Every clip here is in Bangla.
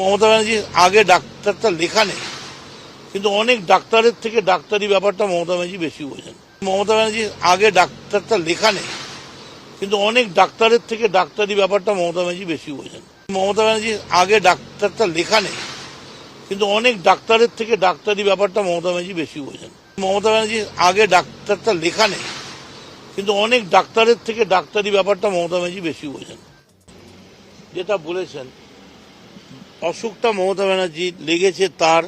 মমতা ব্যানার্জি আগে ডাক্তারটা লেখা নেই, কিন্তু অনেক ডাক্তারের থেকে ডাক্তারি ব্যাপারটা মমতা ব্যানার্জি বেশি বোঝেন। মমতা ব্যানার্জি আগে ডাক্তারটা লেখা নেই, কিন্তু অনেক ডাক্তারের থেকে ডাক্তারি ব্যাপারটা মমতা ব্যানার্জি বেশি বোঝেন। মমতা ব্যানার্জি আগে ডাক্তারটা লেখা নেই, কিন্তু অনেক ডাক্তারের থেকে ডাক্তারি ব্যাপারটা মমতা ব্যানার্জি বেশি বোঝেন। মমতা ব্যানার্জি আগে ডাক্তারটা লেখা নেই, কিন্তু অনেক ডাক্তারের থেকে ডাক্তারি ব্যাপারটা মমতা ব্যানার্জি বেশি বোঝেন। যেটা বলেছেন অসুখটা মমতা ব্যানার্জি লেগেছে তার,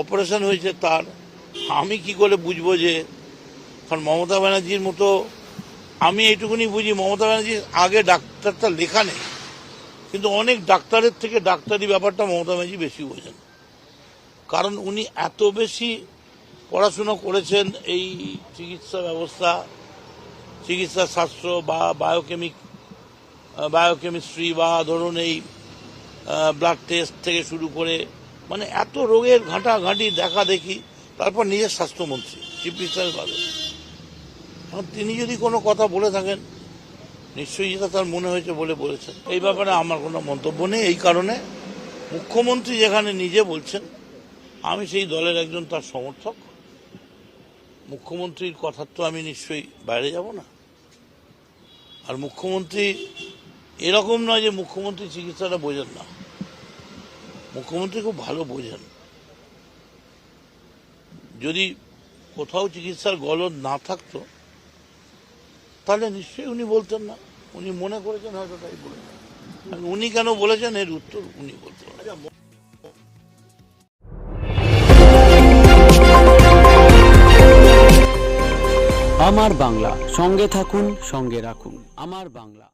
অপারেশন হয়েছে তার। আমি কি করে বুঝব যে, কারণ মমতা ব্যানার্জির মতো আমি এইটুকুনি বুঝি, মমতা ব্যানার্জির আগে ডাক্তারটা লেখা নেই, কিন্তু অনেক ডাক্তারের থেকে ডাক্তারি ব্যাপারটা মমতা ব্যানার্জি বেশি বোঝেন। কারণ উনি এত বেশি পড়াশুনো করেছেন এই চিকিৎসা ব্যবস্থা, চিকিৎসা শাস্ত্র বা বায়োকেমিক বায়োকেমিস্ট্রি বা ধরুন এই ব্লাড টেস্ট থেকে শুরু করে মানে এত রোগের ঘাঁটাঘাঁটি দেখা দেখি, তারপর নিজের স্বাস্থ্যমন্ত্রী চিফ মিনিস্টারের বাদে। তিনি যদি কোনো কথা বলে থাকেন, নিশ্চয়ই যেটা তার মনে হয়েছে বলে বলেছেন। এই ব্যাপারে আমার কোনো মন্তব্য নেই, এই কারণে মুখ্যমন্ত্রী যেখানে নিজে বলছেন, আমি সেই দলের একজন তার সমর্থক। মুখ্যমন্ত্রীর কথার তো আমি নিশ্চয়ই বাইরে যাব না। আর মুখ্যমন্ত্রী এরকম নয় যে মুখ্যমন্ত্রী চিকিৎসাটা বোঝেন না। মুখ্যমন্ত্রী খুব ভালো বোঝেন। যদি কোথাও চিকিৎসার গলদ না থাকতো, তাহলে নিশ্চয়ই উনি বলতেন না। উনি মনে করেছেন হয়তো তাই বলেছেন উনি কেন বলেছেন, এর উত্তর উনি বলতে পারেন। আমার বাংলা, সঙ্গে থাকুন, সঙ্গে রাখুন। আমার বাংলা।